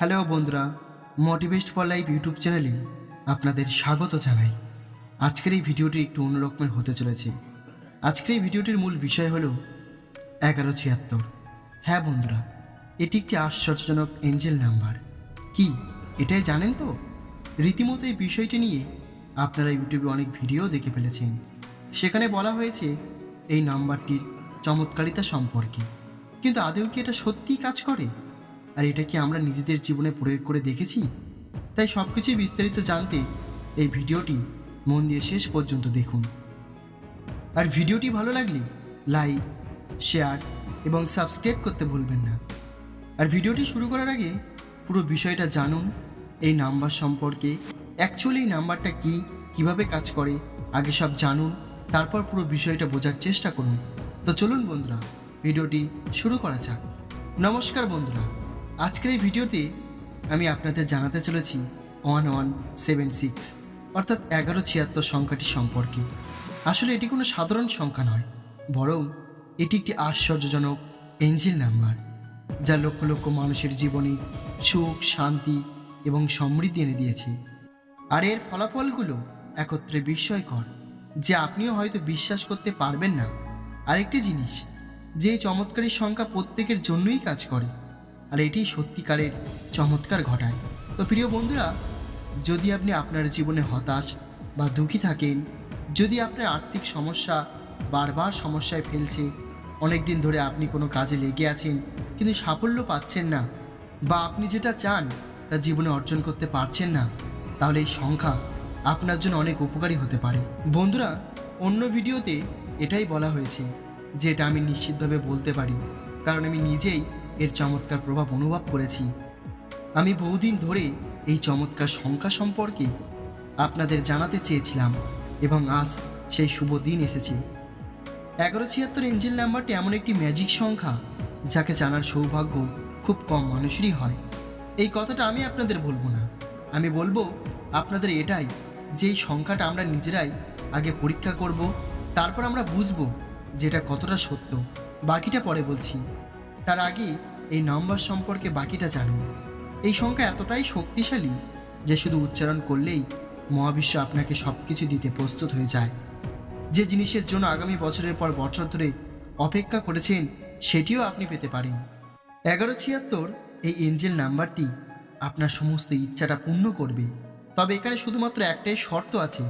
Hello বন্ধুরা মোটিভেস্ট for life YouTube চ্যানেলে আপনাদের স্বাগত জানাই। আজকের এই ভিডিওটি একটু অন্যরকমের হতে চলেছে। আজকের এই ভিডিওটির মূল বিষয় হলো এগারো ছিয়াত্তর। হ্যাঁ বন্ধুরা, এটি একটি আশ্চর্যজনক এঞ্জেল নাম্বার কি, এটাই জানেন তো? রীতিমতো এই বিষয়টি নিয়ে আপনারা ইউটিউবে অনেক ভিডিও দেখে ফেলেছেন। সেখানে বলা হয়েছে, এই নাম্বারটির চমৎকারিতা সম্পর্কে। কিন্তু আদেও কি এটা সত্যিই কাজ করে? আর এটা কি আমরা নিজেদের জীবনে প্রয়োগ করে দেখেছি? তাই সব কিছুই বিস্তারিত জানতে এই ভিডিওটি মন দিয়ে শেষ পর্যন্ত দেখুন। আর ভিডিওটি ভালো লাগলে লাইক, শেয়ার এবং সাবস্ক্রাইব করতে ভুলবেন না। আর ভিডিওটি শুরু করার আগে পুরো বিষয়টা জানুন, এই নাম্বার সম্পর্কে অ্যাকচুয়ালি এই নাম্বারটা কি, কীভাবে কাজ করে, আগে সব জানুন, তারপর পুরো বিষয়টা বোঝার চেষ্টা করুন। তো চলুন বন্ধুরা, ভিডিওটি শুরু করা যাক। নমস্কার বন্ধুরা আজকের এই ভিডিওতে আমি আপনাদের জানাতে চলেছি ওয়ান ওয়ান সেভেন সিক্স, অর্থাৎ এগারো ছিয়াত্তর সংখ্যাটি সম্পর্কে। আসলে এটি কোনো সাধারণ সংখ্যা নয়, বরং এটি একটি আশ্চর্যজনক এঞ্জেল নাম্বার, যা লক্ষ লক্ষ মানুষের জীবনে সুখ, শান্তি এবং সমৃদ্ধি এনে দিয়েছে। আর এর ফলাফলগুলো একত্রে বিস্ময়কর, যে আপনিও হয়তো বিশ্বাস করতে পারবেন না। আরেকটি জিনিস যে চমৎকারী সংখ্যা প্রত্যেকের জন্যই কাজ করে আর এটি সত্যিকারের চমৎকার ঘটায়। তো প্রিয় বন্ধুরা, যদি আপনি আপনার জীবনে হতাশ বা দুঃখী থাকেন, যদি আপনার আর্থিক সমস্যা বারবার সমস্যায় ফেলছে অনেক দিন ধরে আপনি কোনো কাজে লেগে আছেন, কিন্তু সাফল্য পাচ্ছেন না, বা আপনি যেটা চান তা জীবনে অর্জন করতে পারছেন না, তাহলে এই সংখ্যা আপনার জন্য অনেক উপকারী হতে পারে। বন্ধুরা, অন্য ভিডিওতে এটাই বলা হয়েছে যে এটা আমি নিশ্চিতভাবে বলতে পারি, কারণ আমি নিজেই এর চমৎকার প্রভাব অনুভব করেছি। আমি বহুদিন ধরে এই চমৎকার সংখ্যা সম্পর্কে আপনাদের জানাতে চেয়েছিলাম এবং আজ সেই শুভ দিন এসেছে। এগারো ছিয়াত্তর এঞ্জেল নাম্বারটি এমন একটি ম্যাজিক সংখ্যা যাকে জানার সৌভাগ্য খুব কম মানুষেরই হয়। এই কথাটা আমি আপনাদের বলব না। আমি বলব আপনাদের এটাই যে এই সংখ্যাটা আমরা নিজেরাই আগে পরীক্ষা করব, তারপর আমরা বুঝব যেটা কতটা সত্য। বাকিটা পরে বলছি। তার আগে এই নম্বর সম্পর্কে বাকিটা জানুন। এই সংখ্যা এতটাই শক্তিশালী যে শুধু উচ্চারণ করলেই মহাবিশ্ব আপনাকে সব কিছু দিতে প্রস্তুত হয়ে যায়। যে জিনিসের জন্য আগামী বছরের পর বছর ধরে অপেক্ষা করেছেন, সেটিও আপনি পেতে পারেন। এগারো ছিয়াত্তর এই এঞ্জেল নাম্বারটি আপনার সমস্ত ইচ্ছাটা পূর্ণ করবে। তবে এখানে শুধুমাত্র একটাই শর্ত আছে,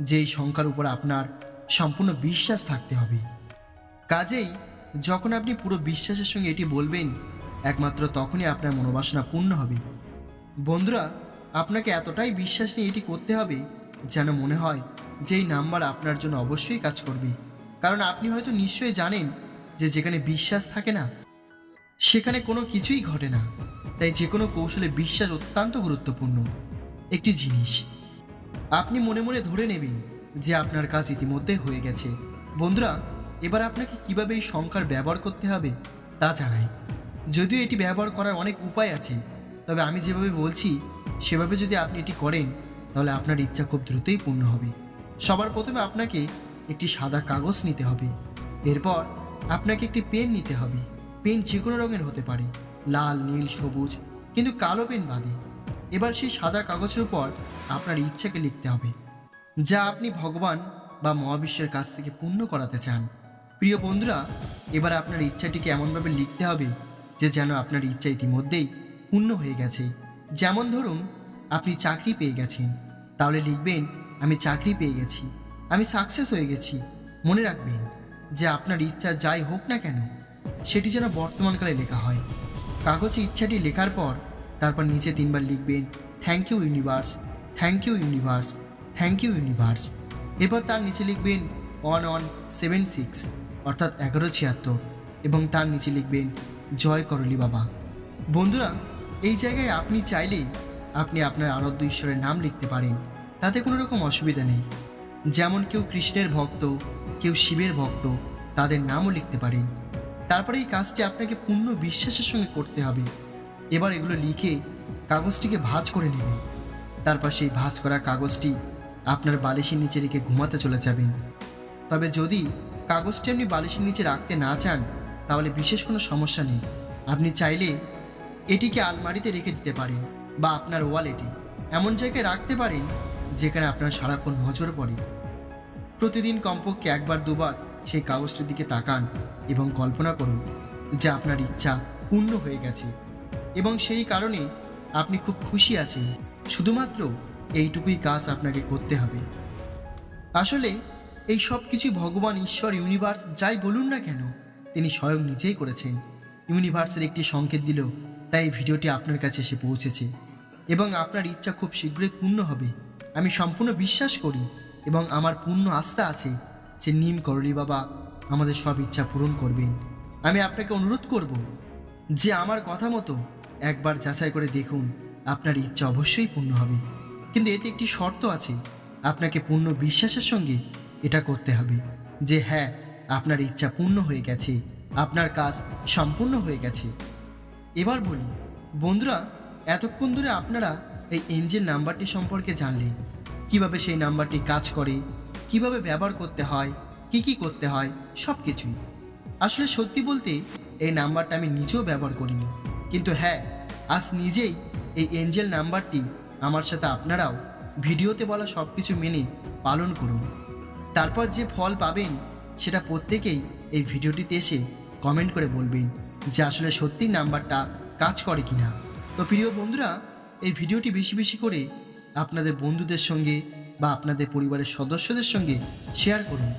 যে এই সংখ্যার উপর আপনার সম্পূর্ণ বিশ্বাস থাকতে হবে। কাজেই যখন আপনি পুরো বিশ্বাসের সঙ্গে এটি বলবেন একমাত্র তখনই আপনার মনোবাসনা পূর্ণ হবে। বন্ধুরা, আপনাকে এতটাই বিশ্বাস নিয়ে এটি করতে হবে যেন মনে হয় যে এই নাম্বার আপনার জন্য অবশ্যই কাজ করবে। কারণ আপনি হয়তো নিশ্চয়ই জানেন যে যেখানে বিশ্বাস থাকে না, সেখানে কোনো কিছুই ঘটে না। তাই যে কোনো কৌশলে বিশ্বাস অত্যন্ত গুরুত্বপূর্ণ। একটি জিনিস, আপনি মনে মনে ধরে নেবেন যে আপনার কাজ ইতিমধ্যে হয়ে গেছে। বন্ধুরা, এবার আপনাকে কীভাবে এই সংখ্যার ব্যবহার করতে হবে তা জানাই। যদিও এটি ব্যবহার করার অনেক উপায় আছে, তবে আমি যেভাবে বলছি, সেভাবে যদি আপনি এটি করেন, তাহলে আপনার ইচ্ছা খুব দ্রুতই পূর্ণ হবে। সবার প্রথমে আপনাকে একটি সাদা কাগজ নিতে হবে। এরপর আপনাকে একটি পেন নিতে হবে। পেন যে কোনো রঙের হতে পারে, লাল, নীল, সবুজ, কিন্তু কালো পেন বাদে। এবার সেই সাদা কাগজের উপর আপনার ইচ্ছাকে লিখতে হবে, যা আপনি ভগবান বা মহাবিশ্বের কাছ থেকে পূর্ণ করাতে চান। প্রিয় বন্ধুরা, এবার আপনার ইচ্ছাটিকে এমনভাবে লিখতে হবে যে যেন আপনার ইচ্ছা ইতিমধ্যেই পূর্ণ হয়ে গেছে। যেমন ধরুন, আপনি চাকরি পেয়ে গেছেন। তাহলে লিখবেন, আমি চাকরি পেয়ে গেছি। আমি সাকসেস হয়ে গেছি। মনে রাখবেন যে আপনার ইচ্ছা যাই হোক না কেন, সেটি যেন বর্তমানকালে লেখা হয়। কাগজে ইচ্ছাটি লেখার পর, তারপর নিচে তিনবার লিখবেন thank you universe thank you universe thank you universe এরপর তার নিচে লিখবেন ওয়ান ওয়ান সেভেন সিক্স অর্থাৎ এগারো, ছিয়াত্তর। এবং তার নিচে লিখবেন জয় করলি বাবা। বন্ধুরা, এই জায়গায় আপনি চাইলেই আপনি আপনার আরাধ্য ঈশ্বরের নাম লিখতে পারেন। তাতে কোনো রকম অসুবিধা নেই। যেমন কেউ কৃষ্ণের ভক্ত, কেউ শিবের ভক্ত, তাদের নামও লিখতে পারেন। তারপরে এই কাজটি আপনাকে পূর্ণ বিশ্বাসের সঙ্গে করতে হবে। এবার এগুলো লিখে কাগজটিকে ভাঁজ করে নেবেন তারপর সেই ভাঁজ করা কাগজটি আপনার বালিশের নিচে রেখে ঘুমাতে চলে যাবেন। তবে যদি কাগজটি আপনি বালিশের নিচে রাখতে না চান তাহলে বিশেষ কোনো সমস্যা নেই। আপনি চাইলে এটিকে আলমারিতে রেখে দিতে পারেন বা আপনার ওয়ালেটে। এমন জায়গায় রাখতে পারেন যেখানে আপনার সারাক্ষণ নজর পড়ে। প্রতিদিন কমপক্ষে একবার দুবার সেই কাগজটির দিকে তাকান এবং কল্পনা করুন যে আপনার ইচ্ছা পূর্ণ হয়ে গেছে এবং সেই কারণে আপনি খুব খুশি আছেন। শুধুমাত্র এইটুকুই কাজ আপনাকে করতে হবে। আসলে এই সব কিছু ভগবান, ঈশ্বর ইউনিভার্স যাই বলুন না কেন তিনি স্বয়ং নিজেই করেছেন। ইউনিভার্সের একটি সংকেত দিল, তাই ভিডিওটি আপনার কাছে এসে পৌঁছেছে। এবং আপনার ইচ্ছা খুব শীঘ্রই পূর্ণ হবে। আমি সম্পূর্ণ বিশ্বাস করি এবং আমার পূর্ণ আস্থা আছে যে নিম করলি বাবা আমাদের সব ইচ্ছা পূরণ করবেন। আমি আপনাকে অনুরোধ করব যে আমার কথা মতো একবার যাচাই করে দেখুন, আপনার ইচ্ছা অবশ্যই পূর্ণ হবে। কিন্তু এতে একটি শর্ত আছে, আপনাকে পূর্ণ বিশ্বাসের সঙ্গে এটা করতে হবে যে হ্যাঁ আপনার ইচ্ছা পূর্ণ হয়ে গেছে, আপনার কাজ সম্পূর্ণ হয়ে গেছে। এবার বলি, বন্ধুরা, এতক্ষণ ধরে আপনারা এই এঞ্জেল নাম্বারটি সম্পর্কে জানলেন। কীভাবে সেই নাম্বারটি কাজ করে, কীভাবে ব্যবহার করতে হয়, কি কি করতে হয় সব কিছুই আসলে সত্যি বলতে, এই নাম্বারটা আমি নিজেও ব্যবহার করিনি। কিন্তু হ্যাঁ আজ নিজেই এই এঞ্জেল নাম্বারটি আমার সাথে আপনারাও ভিডিওতে বলা সব কিছু মেনে পালন করুন। তারপর যে ফল পাবেন সেটা প্রত্যেকেই এই ভিডিওটিতে এসে কমেন্ট করে বলবেন যে আসলে সত্যি নাম্বারটা কাজ করে কিনা। তো প্রিয় বন্ধুরা, এই ভিডিওটি বেশি বেশি করে আপনাদের বন্ধুদের সঙ্গে বা আপনাদের পরিবারের সদস্যদের সঙ্গে শেয়ার করুন।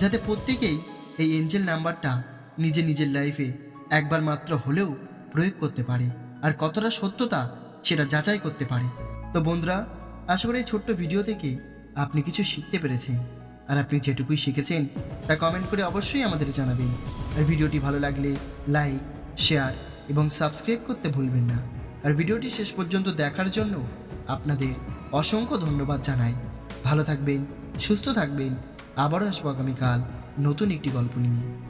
যাতে প্রত্যেকেই এই এঞ্জেল নাম্বারটা নিজে নিজের লাইফে একবার মাত্র হলেও প্রয়োগ করতে পারে আর কতটা সত্যতা সেটা যাচাই করতে পারে। তো বন্ধুরা, আশা করি এই ছোট্ট ভিডিও থেকে আপনি কিছু শিখতে পেরেছেন। আর আপনি যেটুকুই শিখেছেন, তা কমেন্ট করে অবশ্যই আমাদের জানাবেন। আর ভিডিওটি ভালো লাগলে লাইক শেয়ার এবং সাবস্ক্রাইব করতে ভুলবেন না। আর ভিডিওটি শেষ পর্যন্ত দেখার জন্য আপনাদের অসংখ্য ধন্যবাদ জানাই। ভালো থাকবেন, সুস্থ থাকবেন। আবারও আসব আগামীকাল নতুন একটি গল্প নিয়ে।